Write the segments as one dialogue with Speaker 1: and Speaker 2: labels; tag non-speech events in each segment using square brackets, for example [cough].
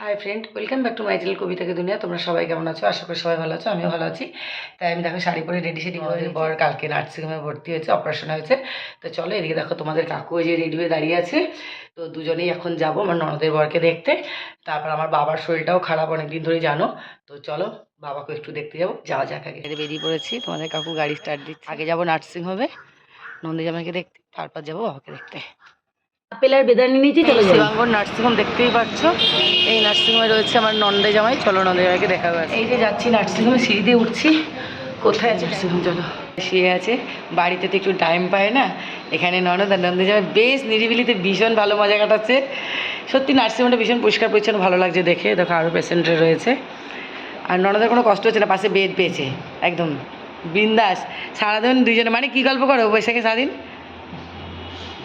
Speaker 1: Hi friend welcome back to my channel কবিতাকে দুনিয়া তোমরা সবাই কেমন আছো? আশা করি সবাই ভালো আছো আমিও ভালো আছি। তাই আমি দেখো শাড়ি পরে রেডি সেডি করে বর কালকে নার্সিংহোমে ভর্তি হয়েছে অপারেশন হয়েছে। তো চলো এদিকে দেখো তোমাদের কাকু যে রেডি হয়ে দাঁড়িয়ে আছে। তো দুজনেই এখন যাব আমার ননদের বরকে দেখতে। তারপর আমার বাবার শরীরটাও খারাপ অনেক দিন ধরে জানো। তো চলো বাবাকে একটু দেখতে যাব যাওয়া যাক আগে। বেরিয়ে পড়েছি তোমাদের কাকু গাড়ি স্টার্ট দিচ্ছে। আগে যাব নার্সিংহোমে নন্দী জামাইকে দেখতে তারপর যাব বাবাকে দেখতে।
Speaker 2: আপেল আর বেদানি নিচে চলে
Speaker 1: শিবাঙ্গর নার্সিংহোম দেখতেই পাচ্ছ। এই নার্সিংহোমে রয়েছে আমার নন্দে জামাই। চলো নন্দে জামাইকে দেখা যাচ্ছে এই যে যাচ্ছি নার্সিংহোমে, সিঁড়ি দিয়ে উঠছি। কোথায় আছে নার্সিংহোম, চলো। শুয়ে আছে। বাড়িতে তো একটু টাইম পায় না। এখানে ননদ আর নন্দে জামাই বেশ নিরিবিলিতে ভীষণ ভালো মজা কাটাচ্ছে। সত্যি নার্সিংহোমটা ভীষণ পরিষ্কার, পরিচ্ছন্ন, ভালো লাগছে দেখে। দেখো আরও পেশেন্টরা রয়েছে। আর ননদের কোনো কষ্ট হচ্ছে না, পাশে বেড পেয়েছে। একদম। বিন্দাস। সারাদিন দুজনে মানে কী গল্প করো বৈশাখে সারাদিন?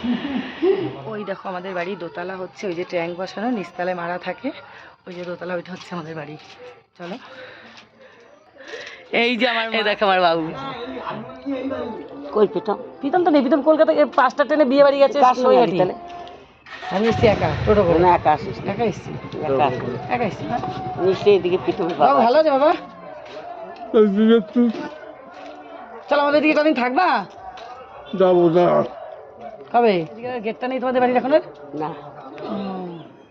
Speaker 1: [laughs] ওই দেখো আমাদের বাড়ি দোতলা হচ্ছে ওই যে ট্যাঙ্ক বসানো নিচতলায় মারা থাকে। ওই যে দোতলা ওইটা হচ্ছে আমাদের বাড়ি। চলো। এই যে আমার দেখো আমার বাবু।
Speaker 2: কই পেতাম
Speaker 1: প্রীতম তো নেই প্রীতম কলকাতা পাঁচটা ট্রেনে বিয়ে বাড়ি গেছে? আমি এসছি একা টোটো করে।
Speaker 2: না একা আসিস
Speaker 1: একা এসছি।
Speaker 2: একা
Speaker 1: একা এসছি। হ্যাঁ।
Speaker 2: নিশ্চয়ই এদিকে পিঠে
Speaker 1: বাবু ভালো আছে। বাবা? চলো আমাদের দিকে কদিন থাকবা?
Speaker 3: যাব না
Speaker 1: কবে? গেটটা নেই তোমাদের বাড়ির এখন
Speaker 2: না।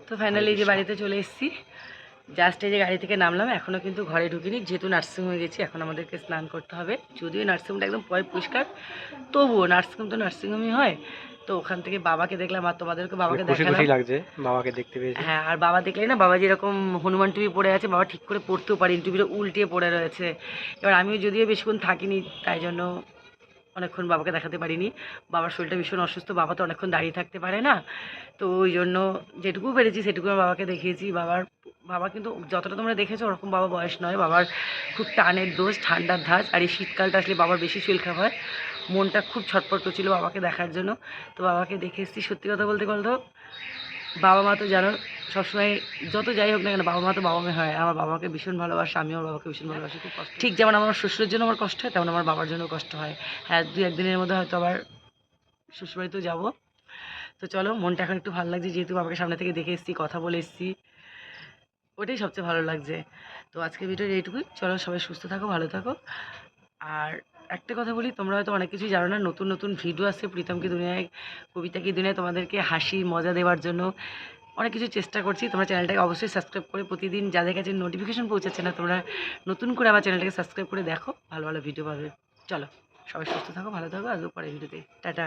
Speaker 1: তো ফাইনালি যে বাড়িতে চলে এসেছি। জাস্ট এই যে গাড়ি থেকে নামলাম এখনও কিন্তু ঘরে ঢুকিনি। যেহেতু নার্সিংহোমে গেছি এখন আমাদেরকে স্নান করতে হবে। যদিও নার্সিংহোমটা একদম পয় পরিষ্কার তবুও নার্সিংহোম তো নার্সিংহোমই হয়। তো ওখান থেকে বাবাকে দেখলাম আর তোমাদেরকে বাবাকে দেখালাম।
Speaker 3: লাগছে বাবাকে দেখতে পেয়েছি।
Speaker 1: হ্যাঁ আর বাবা দেখলে না বাবা যেরকম হনুমান টুপি পড়ে আছে বাবা ঠিক করে পড়তেও পারেনি টুপিটা উল্টিয়ে পড়ে রয়েছে। এবার আমিও যদিও বেশিক্ষণ থাকিনি তাই জন্য অনেকক্ষণ বাবাকে দেখাতে পারিনি। বাবার শরীরটা ভীষণ অসুস্থ, বাবা তো অনেকক্ষণ দাঁড়িয়ে থাকতে পারে না। তো ওই জন্য যেটুকু পেরেছি সেটুকু আমি বাবাকে দেখিয়েছি। বাবার, বাবা কিন্তু যতটা তোমরা দেখেছ ওরকম বাবা বয়স নয়। বাবার খুব টানের দোষ, ঠান্ডার ধাঁচ আর এই শীতকালটা আসলে বাবার বেশি শরীর খারাপ হয়। মনটা খুব ছটপট করছিল বাবাকে দেখার জন্য। তো বাবাকে দেখে এসেছি। সত্যি কথা বলতে বলতো বাবা মা তো জানো, সবসময় যত যাই হোক না কেন বাবা মা তো বাবা মা হয়। আমার বাবাকে ভীষণ ভালোবাসে আমি আমার বাবাকে ভীষণ ভালোবাসি, খুব কষ্ট ঠিক যেমন আমার শ্বশুরের জন্য আমার কষ্ট হয়, তেমন আমার বাবার জন্য কষ্ট হয়। হ্যাঁ দু একদিনের মধ্যে হয়তো আবার শ্বশুরবাড়িতেও যাব। তো চলো, মনটা এখন একটু ভালো লাগছে, যেহেতু বাবাকে সামনে থেকে দেখে এসেছি, কথা বলে এসেছি। ওটাই সবচেয়ে ভালো লাগছে। তো আজকে ভিডিও এইটুকুই। চলো, সবাই সুস্থ থাকো, ভালো থাকো। আর একটা কথা বলি, তোমরা হয়তো অনেক কিছুই জানো না, নতুন নতুন ভিডিও আসছে প্রীতমকে দুনিয়ায় কবিতা কি দুনিয়ায় তোমাদেরকে হাসি, মজা দেওয়ার জন্য। অনেক কিছু চেষ্টা করছি, তোমরা চ্যানেলটাকে অবশ্যই সাবস্ক্রাইব করে প্রতিদিন যাদের কাছে নোটিফিকেশান পৌঁছাচ্ছে না, তোমরা নতুন করে আমার চ্যানেলটাকে সাবস্ক্রাইব করে দেখো, ভালো ভালো ভিডিও পাবে। চলো, সবাই সুস্থ থাকো, ভালো থাকো আসব পরে ভিডিওতে টাটা।